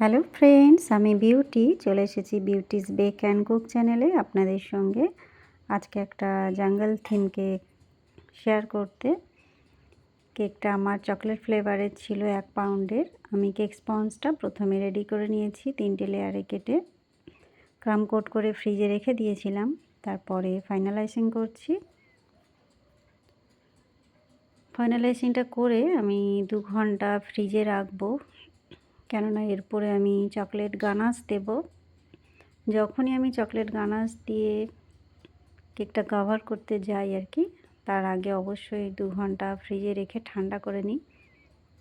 Hello friends, আমি beauty. চলে এসেছি বিউটিস বেক অ্যান্ড কুক চ্যানেলে আপনাদের সঙ্গে। আজকে একটা জাঙ্গল থিম কেক শেয়ার করতে। কেকটা আমার চকলেট ফ্লেভারের ছিল এক পাউন্ডের। আমি কেক স্পঞ্জটা প্রথমে রেডি করে নিয়েছি তিনটে লেয়ারে কেটে। ক্রাম কোট করে ফ্রিজে রেখে দিয়েছিলাম। তারপরে ফাইনালাইজিং করছি। ফাইনালাইজিংটা করে আমি দু ঘণ্টা ফ্রিজে রাখব। কেননা এরপরে আমি চকলেট গানাস দেব। যখনই আমি চকলেট গানাস দিয়ে কেকটা কভার করতে যাই আর কি, তার আগে অবশ্যই দু ঘণ্টা ফ্রিজে রেখে ঠান্ডা করে নিই।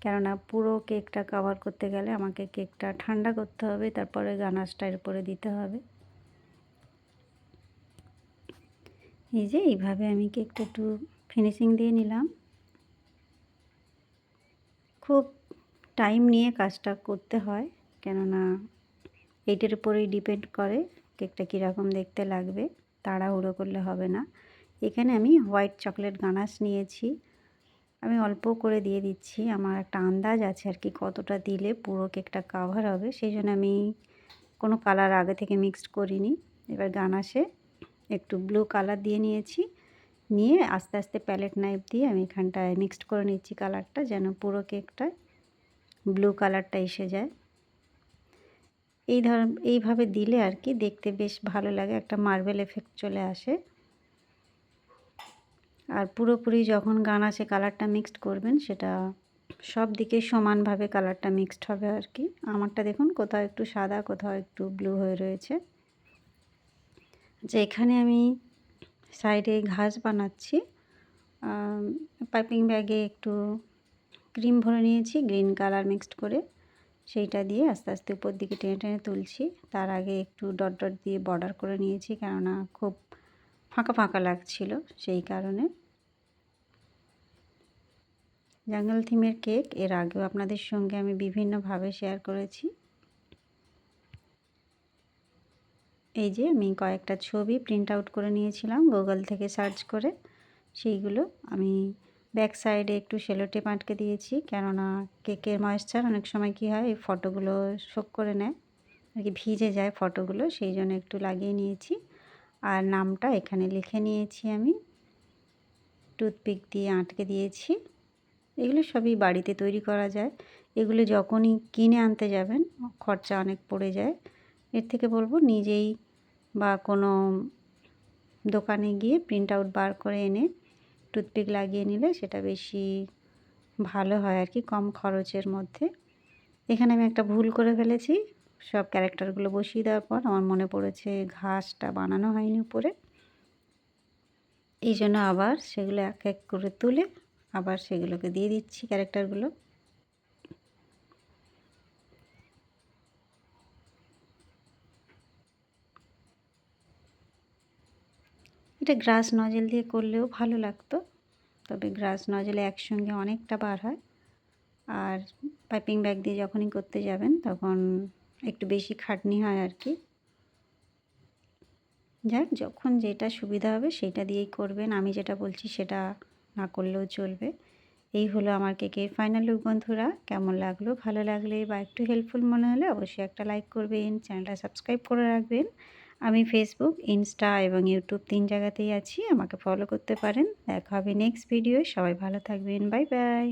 কেননা পুরো কেকটা কভার করতে গেলে আমাকে কেকটা ঠান্ডা করতে হবে, তারপরে গানাসটা এরপরে দিতে হবে। এই যে এইভাবে আমি কেকটা একটু ফিনিশিং দিয়ে নিলাম। খুব টাইম নিয়ে কাজটা করতে হয়, কেননা এইটার উপরেই ডিপেন্ড করে কেকটা কীরকম দেখতে লাগবে, তাড়াহুড়ো করলে হবে না। এখানে আমি হোয়াইট চকলেট গানাশ নিয়েছি, আমি অল্প করে দিয়ে দিচ্ছি। আমার একটা আন্দাজ আছে আর কি কতটা দিলে পুরো কেকটা কাভার হবে, সেই জন্য আমি কোনো কালার আগে থেকে মিক্সড করিনি। এবার গানাশে একটু ব্লু কালার দিয়ে নিয়েছি, নিয়ে আস্তে আস্তে প্যালেট নাইফ দিয়ে আমি এখানটায় মিক্সড করে নিচ্ছি কালারটা যেন পুরো কেকটায় ব্লু কালারটা এসে যায়। এই ধর, এইভাবে দিলে আর কি দেখতে বেশ ভালো লাগে, একটা মার্বেল এফেক্ট চলে আসে। আর পুরোপুরি যখন গান আসে, কালারটা মিক্সড করবেন, সেটা সব দিকে সমানভাবে কালারটা মিক্সড হবে আর কি। আমারটা দেখুন, কোথাও একটু সাদা, কোথাও একটু ব্লু হয়ে রয়েছে। যে এখানে আমি সাইডে ঘাস বানাচ্ছি। পাইপিং ব্যাগে একটু ক্রিম ভরে নিয়েছি, গ্রিন কালার মিক্সড করে। সেইটা দিয়ে আস্তে আস্তে উপর দিকে টেনে টেনে তুলছি। তার আগে একটু ডট ডট দিয়ে বর্ডার করে নিয়েছি, কেননা খুব ফাঁকা ফাঁকা লাগছিল সেই কারণে। জাঙ্গল থিমের কেক এর আগেও আপনাদের সঙ্গে আমি বিভিন্নভাবে শেয়ার করেছি। এই যে আমি কয়েকটা ছবি প্রিন্ট আউট করে নিয়েছিলাম গুগল থেকে সার্চ করে। সেইগুলো আমি ব্যাক সাইডে একটু সেলোটেপ আটকে দিয়েছি। কেননা কেকের ময়েশ্চার অনেক সময় কি হয়, এই ফটোগুলো শোক করে নেয়, আর কি ভিজে যায় ফটোগুলো, সেই জন্য একটু লাগিয়ে নিয়েছি। আর নামটা এখানে লিখে নিয়েছি আমি। টুথপিক দিয়ে আটকে দিয়েছি। এগুলো সবই বাড়িতে তৈরি করা যায়। এগুলো যখনই কিনে আনতে যাবেন, খরচা অনেক পড়ে যায়। এর থেকে বলব, নিজেই বা কোনো দোকানে গিয়ে প্রিন্ট আউট বার করে এনে টুথপিক লাগিয়ে নিলে সেটা বেশি ভালো হয় আর কি, কম খরচের মধ্যে। এখানে আমি একটা ভুল করে ফেলেছি, সব ক্যারেক্টারগুলো বসিয়ে দেওয়ার পর আমার মনে পড়েছে ঘাসটা বানানো হয়নি উপরে। এই জন্য আবার সেগুলো এক এক করে তুলে আবার সেগুলোকে দিয়ে দিচ্ছি ক্যারেক্টারগুলো এটা গ্রাস নজেল দিয়ে করলেও ভালো লাগতো। তবে গ্রাস নজলে একসঙ্গে অনেকটা বার হয়। আর পাইপিং ব্যাগ দিয়ে যখনই করতে যাবেন, তখন একটু বেশি খাটনি হয় আর কি। যাক, যখন যেটা সুবিধা হবে সেটা দিয়েই করবেন। আমি যেটা বলছি সেটা না করলেও চলবে। এই হলো আমার কেকের ফাইনাল লুক বন্ধুরা। কেমন লাগল? ভালো লাগলে বা একটু হেল্পফুল মনে হলে অবশ্যই একটা লাইক করবেন, চ্যানেলটা সাবস্ক্রাইব করে রাখবেন। আমি ফেসবুক ইনস্টা এবং ইউটিউব তিন জায়গাতেই আছি, আমাকে ফলো করতে পারেন। দেখা হবে নেক্সট ভিডিও সবাই ভালো থাকবেন। Bye bye